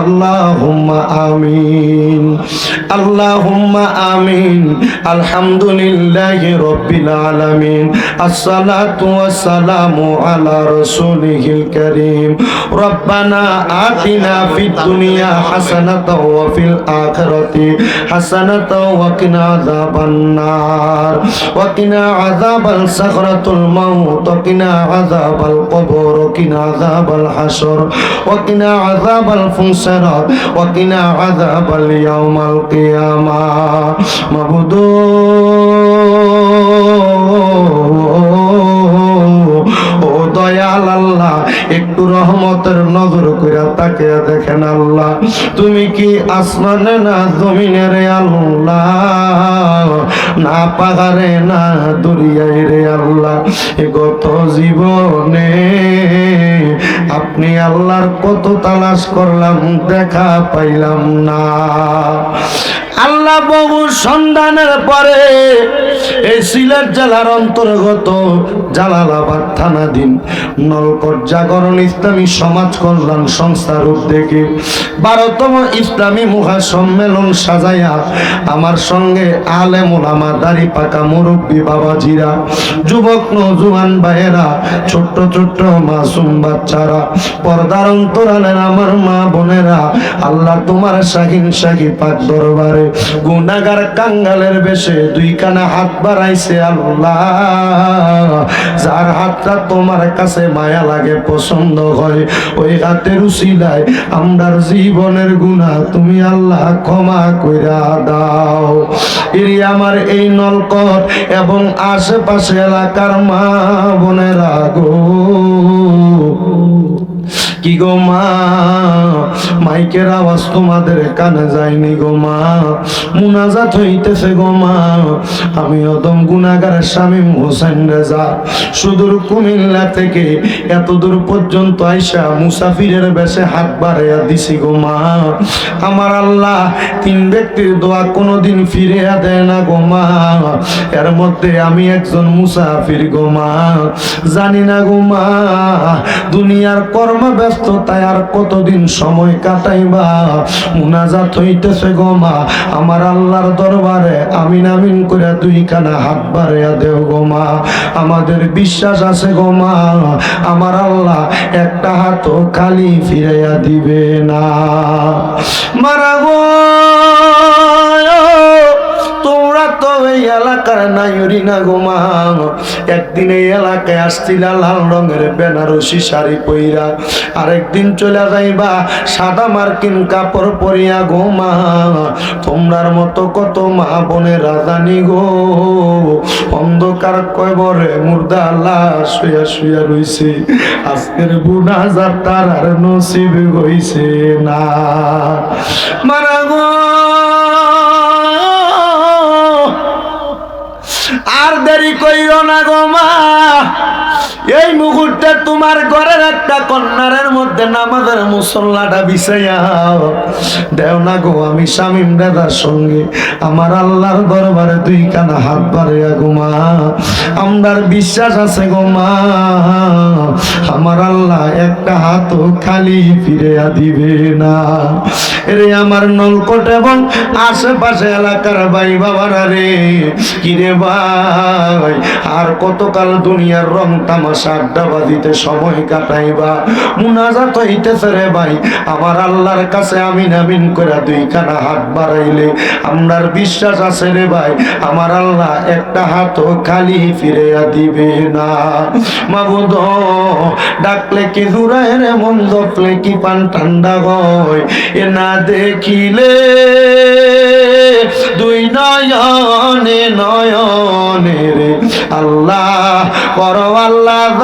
আল্লাহুম্মা আমিন আল্লাহুম্মা আমিন, আলহামদুলিল্লাহি আলামিন, আসসালাতু ওয়াসসালামু আলা রাসূলিহিল কারীম, রব্বানা আতিনা ফিদ দুনিয়া হাসানাতাও ওয়া ফিল আখিরাতি হাসানাতাও ওয়া কিনা আযাবান নার ওয়া কিনা আযাবাল সাখরাতুল মাউত, ওয়া কিনা আযাবাল কবর, ওয়া কিনা আযাবাল হাসর ওয়া কিনা আযাবাল কিনা আযাবাল ইয়াউমাল কিয়ামা মাবুদু ও দয়াল আল্লাহ, একটু রহমতের নজর কইরা তাকে দেখেন আল্লাহ। তুমি কি আসমানে না জমিনে রে আল্লাহ? না পাহাড়ে না দরিয়ায় রে আল্লাহ। এ গত জীবনে আপনি আল্লাহর কত তালাশ করলাম, দেখা পাইলাম না। আল্লাহ বহু সন্ধানের পরে এই সিলেট জেলার অন্তর্গত জালালাবাদ থানাধীন নলকট জাগরণ ইসলামী সমাজ কল্যাণ সংস্থার উদ্যোগে বারোতম ইসলামী মহা সম্মেলন সাজাইয়া আমার সঙ্গে আলে মোলামা দাড়ি পাকা মুরব্বী বাবাজিরা, যুবক নজুয়ান ভাইয়েরা, ছোট্ট ছোট্ট মাসুম বাচ্চারা, পর্দার অন্তরালের আমার মা বোনেরা, আল্লাহ তোমার শাহিন শাহী পাক দরবারে গুনাগার কাঙ্গালের বেশে দুই কানা হাত বাড়াইছে আল্লাহ। যার হাতটা তোমার কাছে মায়া লাগে, পছন্দ হয়, ওই হাতের উসিলায় আমরার জীবনের গুণা তুমি আল্লাহ ক্ষমা কইরা দাও। এরি আমার এই নলকট এবং আশেপাশে এলাকার মা বোনেরা গো। কি গো মা? মাইকের আওয়াজ তোমাদের কানে যায়নি গো মা। মুনাজাত হইতেছে গো মা। আমি অদম গুনাগার স্বামী হোসেন রেজা। সুদূর কুমিল্লা থেকে এত দূর পর্যন্ত আইসা মুসাফিরের বেশে হাত বাড়াইয়া দিছি গো মা। আমার আল্লাহ তিন ব্যক্তির দোয়া কোনোদিন ফিরে দেয় না গো মা। এর মধ্যে আমি একজন মুসাফির গো মা। জানি না গো মা, দুনিয়ার কর্ম ব্যস্ততায় আর কতদিন সময় কাটাইবা? মুনাজাত হইতেছে গো মা, আমার আল্লাহর দরবারে আমিন আমিন করে দুই কানা হাত বাড়াইয়া দেও গো মা। আমাদের বিশ্বাস আছে গো মা, আমার আল্লাহ একটা হাতও খালি ফিরাইয়া দিবে না। মারা গো তো এই এলাকার নাইরি না গোমা একদিন এই এলাকায় আসছিলা লাল রঙের বেনারসি শাড়ি পইরা। আরেকদিন চলে যাইবা সাদা মার্কিন কাপড় পরিয়া গোমা তোমরার মতো কত মা বোনের রাজানি গো। অন্ধকার কয়বরে মুর্দা লাশ শুয়া শুয়া রইছে। আজকের বুনা যার তার আর নসিব হইছে না। মারা গো কইরো না গো মা। এই মুহূর্তে তোমার ঘরের একটা কন্যারের মধ্যে নামাজের মুসল্লাটা বিছাইয়া দেও। না গো, আমি শামিম দাদার সঙ্গে। আমার আল্লাহর দরবারে দুই কানা হাত বাড়িয়া গো মা। আমরার বিশ্বাস আছে গো মা। আমার আল্লাহ একটা হাতও খালি ফিরিয়া দিবে না। রে আমার নলকট এবং আশেপাশে এলাকার ভাই বাবারা রে, কিরে ভাই, আর কতকাল দুনিয়ার রং তামাশা আড্ডাবাদিতে সময় কাটাইবা। মুনাজাত হইতেছে রে ভাই। আমার আল্লাহর কাছে আমিন আমিন করে দুই খানা হাত বাড়াইলে আমরার বিশ্বাস আছে রে ভাই। আমার আল্লাহ একটা হাতও খালি ফিরে দিবে না। মাবুদ, ডাকলে কি দূরায় রে মন জপলে কি পান ঠান্ডা হয়? এ না দেখিলে দুই নয়নে নয়নে রে। আল্লাহ কর আল্লাহ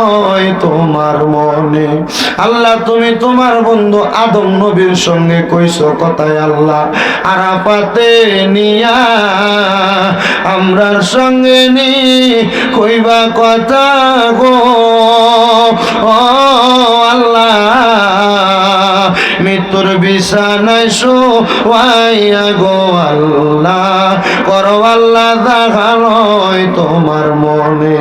দেখালয় তোমার মনে। আল্লাহ, তুমি তোমার বন্ধু আদম নবীর সঙ্গে কইছো কথায় আল্লাহ আরাপাতে নিয়া আমরার সঙ্গে নি কইবা কথা গো। ও বিছানায় শোয়াইয়া গো আল্লাহ। করো আল্লাহ দেখালয় তোমার মনে।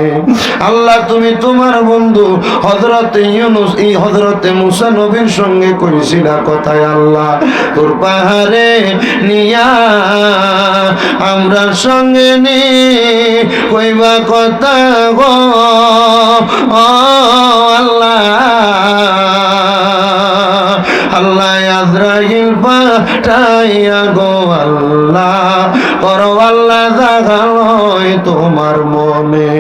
আল্লাহ, তুমি তোমার বন্ধু হজরতে ইউনুস, এই হজরতে মুসা নবীর সঙ্গে কইছিলা কথায় আল্লাহ, তোর পাহাড়ে নিয়া আমরা সঙ্গে নি, কইবা কথা গো। আল্লাহ আল্লাহ আজরাইল পাঠাইয়া গো আল্লাহ। করো আল্লাহ দেখালয় তোমার মনে।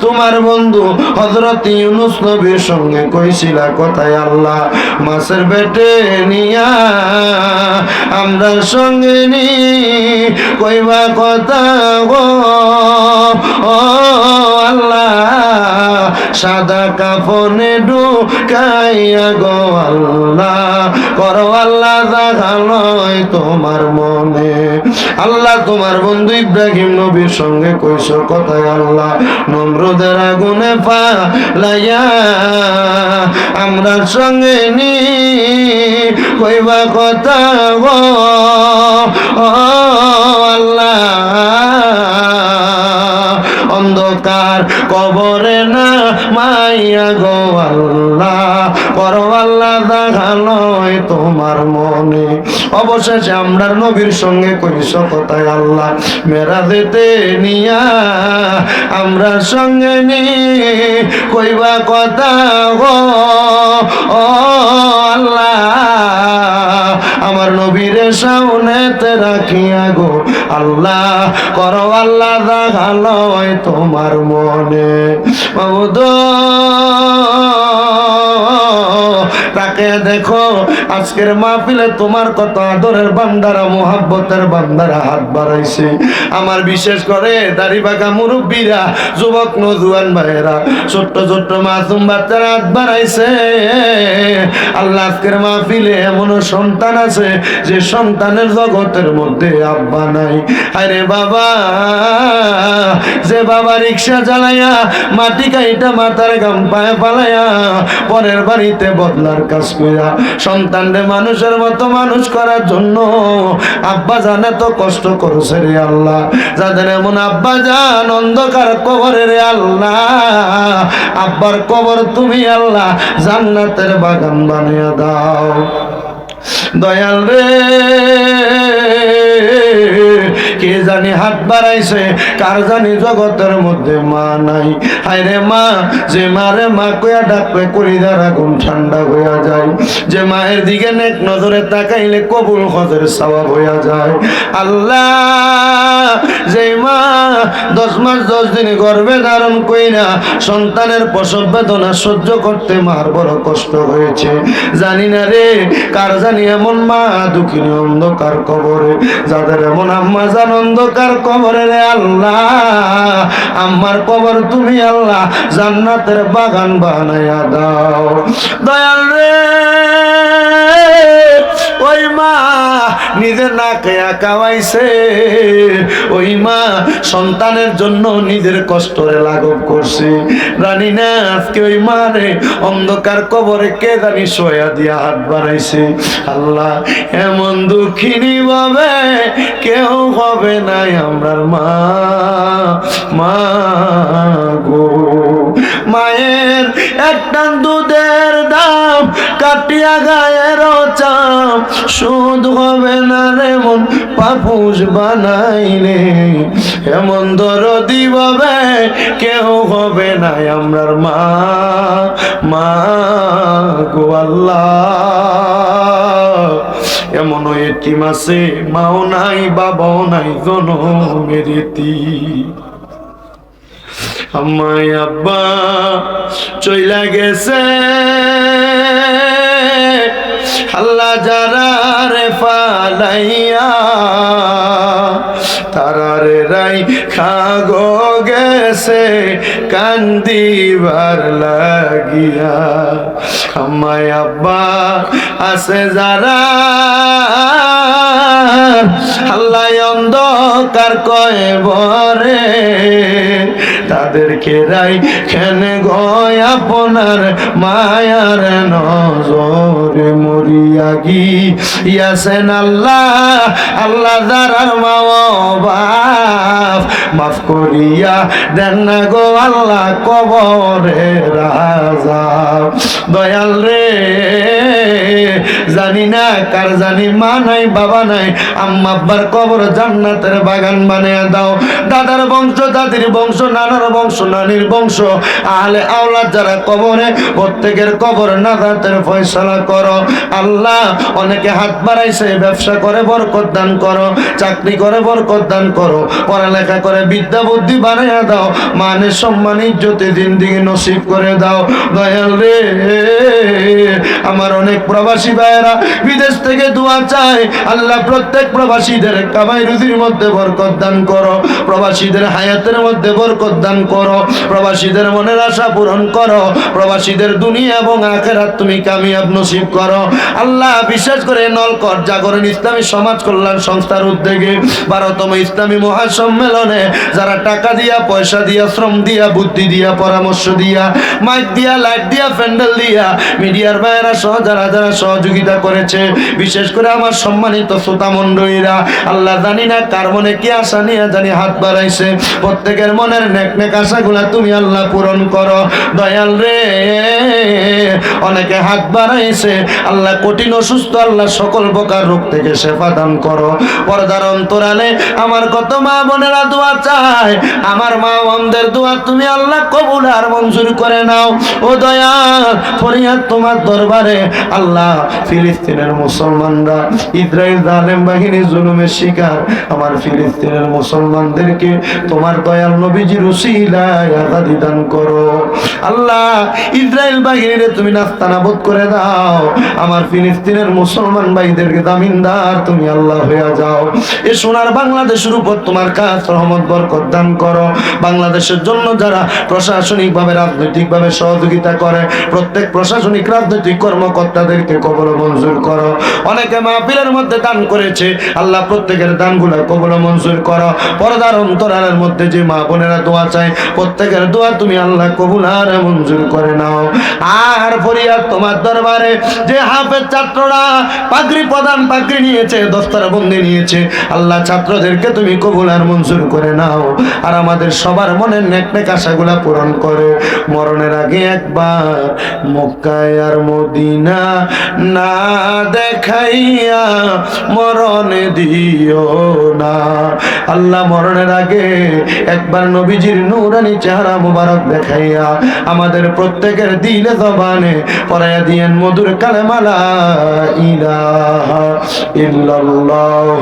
তোমার বন্ধু হজরত ইউনুস নবীর সঙ্গে কইছিলা কথায় আল্লাহ, মাছের বেটে নিয়া আমরা সঙ্গে নি, কইবা কথা গো। ও আল্লাহ সাদা কাফনে ঢুকাইয়া গো আল্লাহ। করো আল্লাহ দেখালয় তোমার মনে। আল্লাহ তোমার বন্ধু ইব্রাহিম নবীর সঙ্গে কইস কথায় আল্লাহ নম্রদের আগুনে পা লাইয়া আমরা সঙ্গে নি। কইবা কথা গো। আল্লাহ। অন্ধকার কবরে না মাইয়া গো আল্লাহ। করো আল্লাহ দেখালয় তোমার মনে। অবশেষে আমরার নবীর সঙ্গে কইস কথায় আল্লাহ মেরা দিতে নিয়া। আমরা সঙ্গে নি, কইবা কথা গো ও আল্লাহ, আমার নবীর সামনেতে রাখিয়া গো। আল্লাহ, করো আল্লাহ দেখালয় তোমার মনে। মাবুদ তাকে দেখো, আজকের মাহফিলে তোমার কত আদরের বান্দারা, মোহাব্বতের বান্দারা হাত বাড়াইছে। আমার বিশেষ করে দাড়ি বাঁকা মুরব্বীরা, যুবক নজুয়ান ভাইয়েরা, ছোট্ট ছোট্ট মাসুম বাচ্চারা হাত বাড়াইছে। আল্লাহ আজকের মাহফিলে এমনও সন্তান আছে, যে সন্তানের জগতের মধ্যে আব্বা নাই। আরে বাবা, যে বাবা রিক্সা চালাইয়া মাটি কাইটা মাথার গাম পায়ে পালাইয়া পরের বাড়িতে বদলার কাজ কইরা সন্তানরে মানুষের মতো মানুষ করার জন্য আব্বা জানে তো কষ্ট করছে রে আল্লাহ। যাদের এমন আব্বা জান অন্ধকার কবরে রে আল্লাহ। আব্বার কবর তুমি আল্লাহ জান্নাতের বাগান বানিয়ে দাও। দয়াল রে। কে জানি হাত বাড়াইছে? কার জানি জগতের মধ্যে মা নাই? হাই রে মা, যে মারে মা কয়া ডাকবে, কলিদার আগুন ঠান্ডা হইয়া যায়। যে মায়ের দিকে নেক নজরে তাকাইলে কবুল হজের সওয়াব হইয়া যায়। আল্লাহ মা দশ মাস, দশ দিন গর্ভে ধারণ কইরা সন্তানের প্রসব বেদনা সহ্য করতে মার বড় কষ্ট হয়েছে। জানি না রে, কার জানি এমন মা দুঃখিনী অন্ধকার কবরে। যাদের এমন আম্মা জান অন্ধকার কবরে রে আল্লাহ। আম্মার কবর তুমি আল্লাহ, জান্নাতের বাগান বানাইয়া দাও। দয়াল রে। নিজের না খেয়া কাওয়াইছে ওই মা সন্তানের জন্য নিজের কষ্টরে লাঘব করছে। জানি না আজকে ওই মারে অন্ধকার কবরে কে জানি সয়া দিয়া হাত বাড়াইছে। আল্লাহ, এমন দুঃখিনী ভাবে কেউ হবে নাই আমরার মা। মা গো, মায়ের একটা দুধের কাটিয়া গায়ের চাম সুদ হবে না রে মন, পাপুষ বানাইলে। এমন দরদি ভাবে কেউ হবে না, আমরার মা মা গো এমন এটিম আছে, মাও নাই, বাবাও নাই, জনমের এতিম। আমায় আব্বা চইলা গেছে। আল্লাহ যারা রে ফালাইয়া তারারে রাই খাগো গেছে, কান্দিবার লাগিয়া। আমায় আব্বা আছে যারা, আল্লাহ অন্ধকার কয় বরে। তাদেরকে রাই খেন গয় আপনার মায়ার নজরে? মরিয়া গি ইয়াসেন আল্লাহ আল্লাহ দারার মা মাফ করিয়া দেন না গো আল্লাহ কবরে রাজা দয়াল রে জানি না, কার জানি মা নাই, বাবা নাই। আম্মা আব্বার কবর জান্নাতের বাগান বানিয়ে দাও। দাদার বংশ, দাদির বংশ, নানার বংশ, নানির বংশ। আহলে আওলাদ যারা কবরে, প্রত্যেকের কবর নাদাতের ফয়সালা করো। আল্লাহ অনেকে হাত বাড়াইছে, ব্যবসা করে, বরকত দান করো, চাকরি করে, বরকত দান করো, পড়ালেখা করে, বিদ্যা বুদ্ধি বানিয়ে দাও মানে সম্মান, ইজ্জতে দিন দিকে নসিব করে দাও। দয়াল রে, আমার অনেক প্রবাসী ভাইয়েরা বিদেশ থেকে দোয়া চায় আল্লাহ, প্রত্যেক প্রবাসীদের কামাই রুজির মধ্যে বরকত দান করো। প্রবাসীদের হায়াতের মধ্যে বরকত দান করো। প্রবাসীদের মনের আশা পূরণ করো। প্রবাসীদের দুনিয়া এবং আখেরাত তুমি কামিয়াব নসিব করো। আল্লাহ, বিশেষ করে নলকট জাগরণ ইসলামী সমাজ কল্যাণ সংস্থার উদ্যোগে বারোতম ইসলামী মহাসম্মেলনে যারা টাকা দিয়া, পয়সা দিয়া, শ্রম দিয়া, বুদ্ধি দিয়া, পরামর্শ দিয়া, মাইক দিয়া, লাইট দিয়া, প্যান্ডেল দিয়া, মিডিয়ার ভাইয়েরা সহ যারা যারা সহযোগিতা করেছে। বিশেষ করে আমার সম্মানিত শ্রোতা মণ্ডলীরা, আল্লাহ জানি না কার মনে কি আশা নিয়ে জানি হাত বাড়াইছে। প্রত্যেকের মনের নেক নেক আশাগুলা তুমি আল্লাহ পূরণ করো। দয়াল রে, অনেকে হাত বাড়াইছে। আল্লাহ কঠিন অসুস্থ, আল্লাহ সকল প্রকার রোগ থেকে সেবা দান করো। পর্দার অন্তরালে আমার কত মা বোনেরা দোয়া চায়। আমার মা বোনদের দোয়া তুমি আল্লাহ কবুল আর মঞ্জুর করে নাও। ও দয়াল, ফরিয়াদ তোমার দরবারে আল্লাহ ফিলিস্তিনের মুসলমানরা ইসরায়েল জালেম বাহিনী জুলুমের শিকার। আমার ফিলিস্তিনের মুসলমানদেরকে তোমার দয়াল নবীজির উসিলায় আজাদি দান করো। আল্লাহ, ইসরায়েল বাহিনীরে তুমি নাস্তানাবোধ করে দাও। আমার ফিলিস্তিনের মুসলমান ভাইদেরকে দামিনদার তুমি আল্লাহ হয়ে যাও। এ সোনার বাংলাদেশের উপর তোমার কাজ, রহমত, বরকত দান করো। বাংলাদেশের জন্য যারা প্রশাসনিক ভাবে রাজনৈতিক ভাবে সহযোগিতা করে, প্রত্যেক প্রশাসনিক, রাজনৈতিক কর্মকর্তাদেরকে কবল মঞ্জুর করো। অনেকে মাহফিলের মধ্যে দান করেছে। আল্লাহ প্রত্যেকের দানগুলো কবল মঞ্জুর করো। পর্দার অন্তরালের মধ্যে যে মা বোনেরা দোয়া চায়, প্রত্যেকের দোয়া তুমি আল্লাহ কবুল আর মঞ্জুর করে নাও। আর ফরিয়াদ তোমার দরবারে, যে হাফের ছাত্ররা পাগড়ি প্রদান পাগড়ি নিয়েছে দস্তারা বন্দি নিয়েছে, আল্লাহ ছাত্রদেরকে তুমি কবুল আর মঞ্জুর করে নাও। আর আমাদের সবার মনের নেক নেক আশাগুলা পূরণ করে। মরণের আগে একবার মক্কায় আর মদিনা না দেখাইয়া মরণ দিও না। আল্লাহ মরণের আগে একবার নবীজির নূরানি চেহারা মুবারক দেখাইয়া আমাদের প্রত্যেকের দিলে জবানে পড়াইয়া দিয়েন, মধুর কালেমালা ইলাহা ইল্লাল্লাহ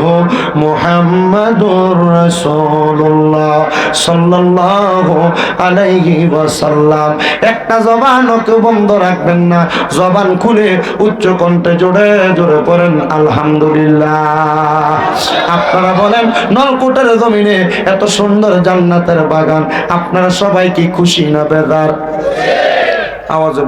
মুহাম্মাদুর রাসূলুল্লাহ সাল্লাল্লাহু আলাইহি ওয়াসাল্লাম। একটা জবানও কেউ বন্ধ রাখবেন না। জবান খুলে উচ্চ কণ্ঠে জোরে জোরে পড়েন, আলহামদুলিল্লাহ। আপনারা বলেন নলকুটের জমিনে এত সুন্দর জান্নাতের বাগান, আপনারা সবাই কি খুশি না বেদার আওয়াজে